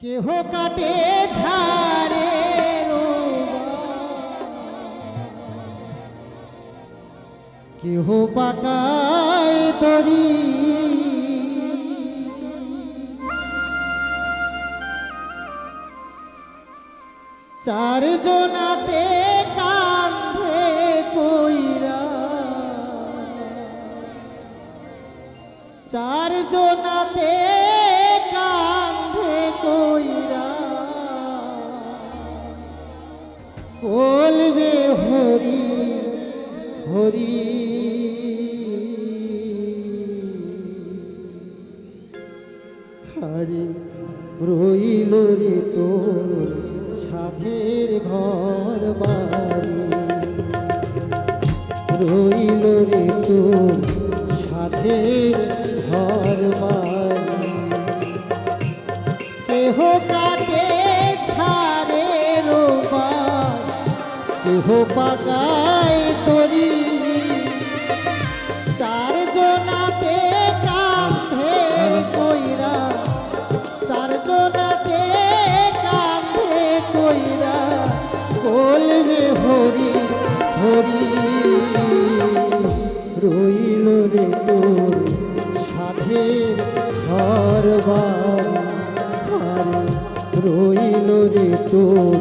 কেহ কাটে ছাড়ে কেহ পাকায় তরি? চার জনাতে কান্ধে কইরা। চার রইল রে তোর সাধের ঘর কেহ কাটে ছাড়ে রোবার, কেহ পাকায় তরি। চার জনাতে কইরা হরি হরি বাড়ি রইল রে তোর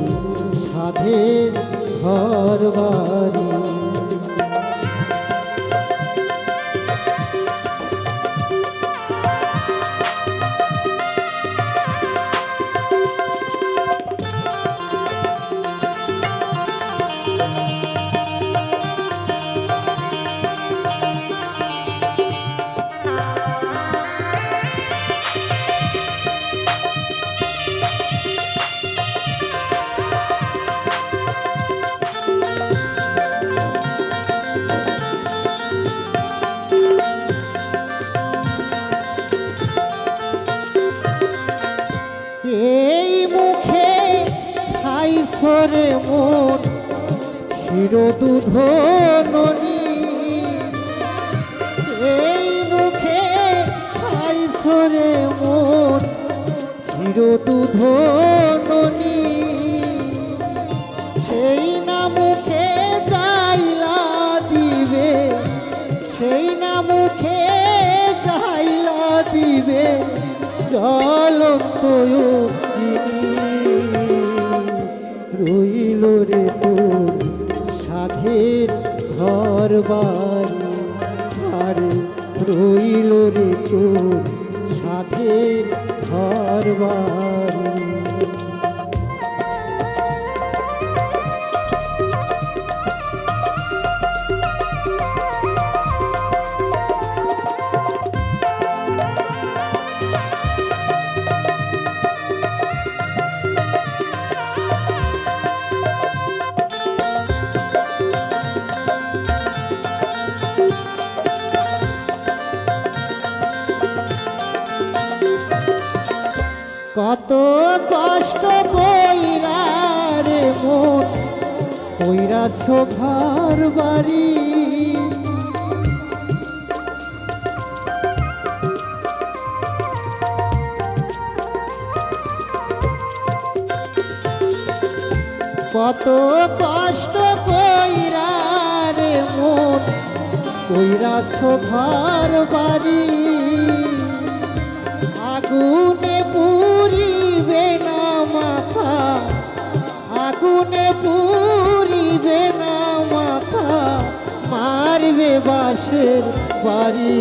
সাথে ঘর বাড়ি। সরে মন ক্ষীরদুধ ননি এই মুখে আইসরে সরে মন ক্ষীরদুধ রইল রে তোর সাধের ঘর বাড়ি। আর রইল রে তোর সাধের ঘর বাড়ি। কত কষ্ট কইরা রে মন কইরাছ ঘর বাড়ি। কত কষ্ট কইরা রে মন কইরাছ ঘর বাড়ি। আগুনে বাসের বাড়ি।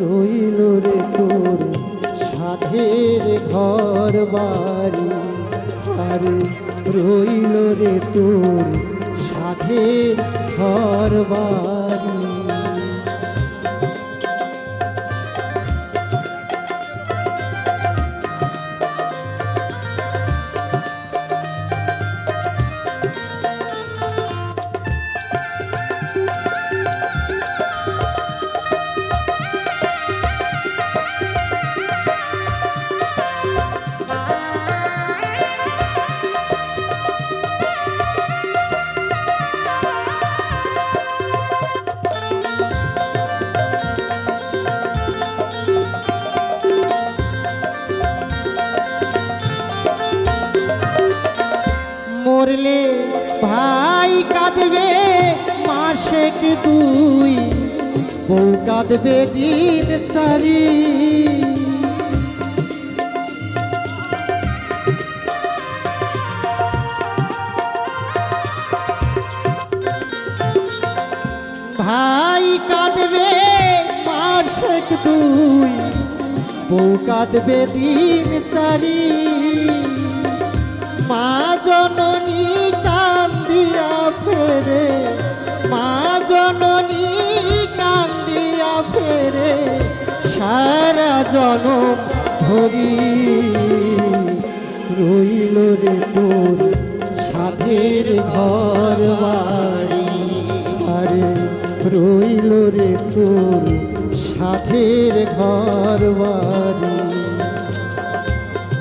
রইল রে তোর সাধের ঘর বাড়ি। আরে রইল রে তোর সাধের ঘর বাড়ি। ভাই কাঁদবে, মাসেক দুই, বউ কাঁদবে দিন চারি। ভাই কাঁদবে, মাসেক দুই, বউ কাঁদবে দিন চারি। মা জননী ফেরে, মা জননী কান্দিয়া ফেরে, সারা জনম ধরি। রইল রে তোর সাধের ঘর বাড়ি আরে রইল রে তোর সাধের ঘর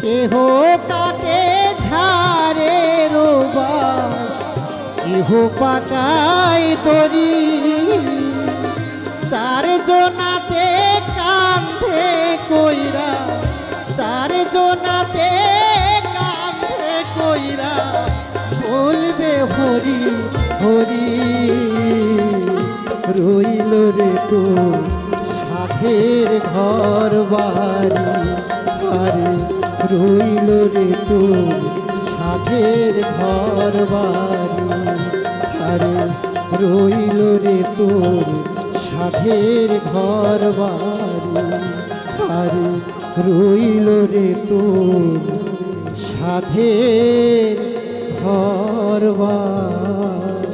কেহ কাটে ঝাড়ে কেহ পাকাই তরি। চার জনাতে কান্ধে কইরা, চার জনাতে কান্ধে কইরা বলবে হরি হরি, রইল রে তোর সাথের ঘর বাড়ি রইল রে তোর সাথের ঘর বাড়ি। আরে রইল রে তোর সাধের ঘর বাড়ি। আরে রইল রে তোর সাধের ঘর বাড়ি।